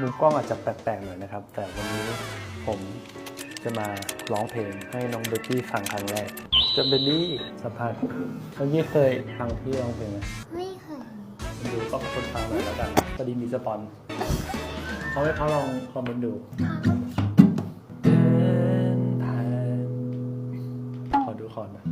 มุมกล้องอาจจะแปลกๆหน่อยนะครับ แต่วันนี้ผมจะมาร้องเพลงให้น้องเบตตี้ฟังครั้งแรก จะเบลลี่สัมภาษเมื่อกี้เคยฟังพี่ร้องเพลงไหมไม่เคยดูก็คนฟังหน่ยแล้วกันะพอดีมีสปอนเขาให้เขาลองคอมเมนต์ดูเดินาขอดูคอนนะ